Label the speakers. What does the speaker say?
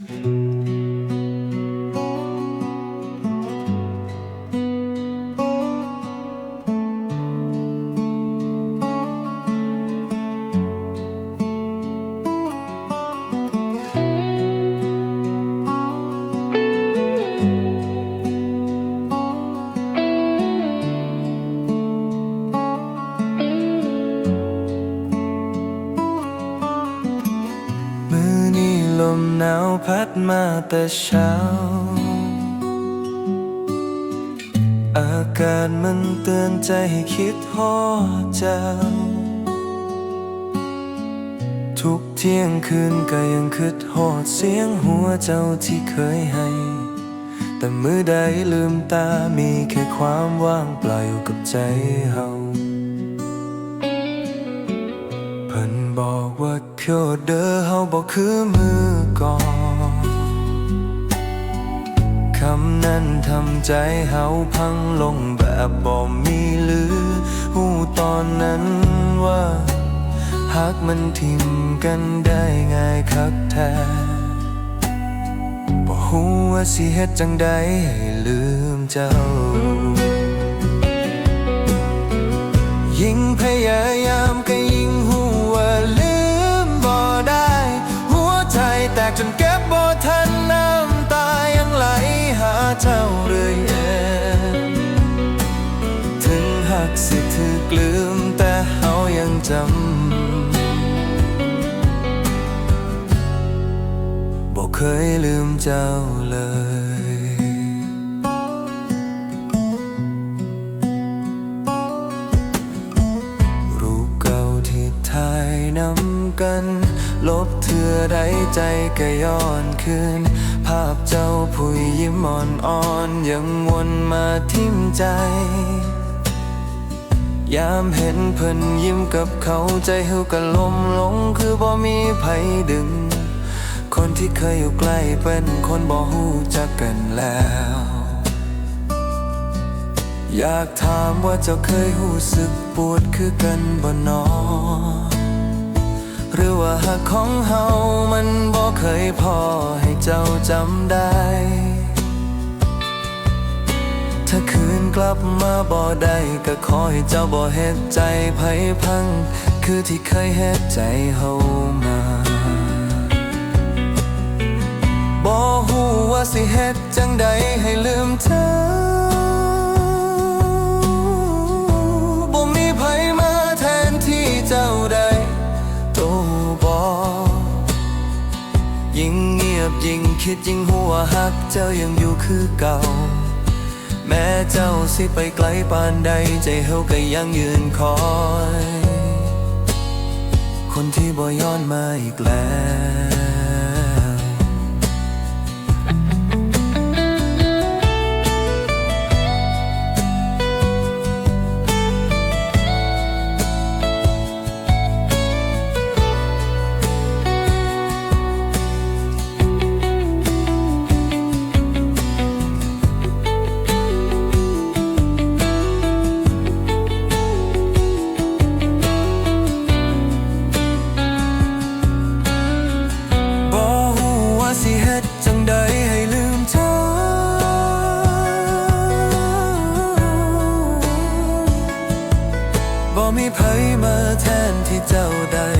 Speaker 1: มื หนาวพัดมาแต่เช้า อากาศมันเตือนใจให้คิดฮอดเจ้า ทุกเที่ยงคืนก็ยังคิดฮอดเสียงหัวเจ้าที่เคยให้ แต่มือใดลืมตามีแค่ความว่างเปล่าอยู่กับใจเฮาเพิ่นบอกว่า ยวเด้อเฮาบอกคือมือก่อนคำนั้นทำใจเฮาพังลงแบบบ่มีลือหูตอนนั้นว่าหักมันทิมกันได้ง่ายคักแท้บ่ฮู้ว่าสิเฮ็ดจังใดให้ลืมเจ้า ยิ่งพยายามก็ ถือกลืมแต่เฮายังจำบ่เคยลืมเจ้าเลยรูปเก่าที่ถ่ายนำกัน ลบเถื่อใดใจก็ย้อนคืนภาพเจ้าผู้ยิ้มอ่อนอ่อนๆยังวนมาทิ่มใจ ยามเห็นเพิ่นยิ้มกับเขาใจเฮาก็ลมลงคือบ่มีไผดึง คนที่เคยอยู่ใกล้เป็นคนบ่ฮู้จักกันแล้ว อยากถามว่าเจ้าเคยหูสึกปวดคือกันบ่นอหรือว่าหักของเฮามันบ่เคยพอให้เจ้าจำได้ ถ้าคืนกลับมาบ่ได้ก็ขอให้เจ้าบ่เฮ็ดใจไผพัง คือที่เคยเฮ็ดใจเฮามาบ่ฮู้ว่าสิเฮ็ดจังใดให้ลืมเธอบ่มีไผมาแทนที่เจ้าได้โตบอยิ่งเงียบยิ่งคิดยิ่งหัวหักเจ้ายังอยู่คือเก่า แม้เจ้าสิไปไกลปานใดใจเฮาก็ยังยืนคอย คนที่บ่ย้อนมาอีกแล้ว 走到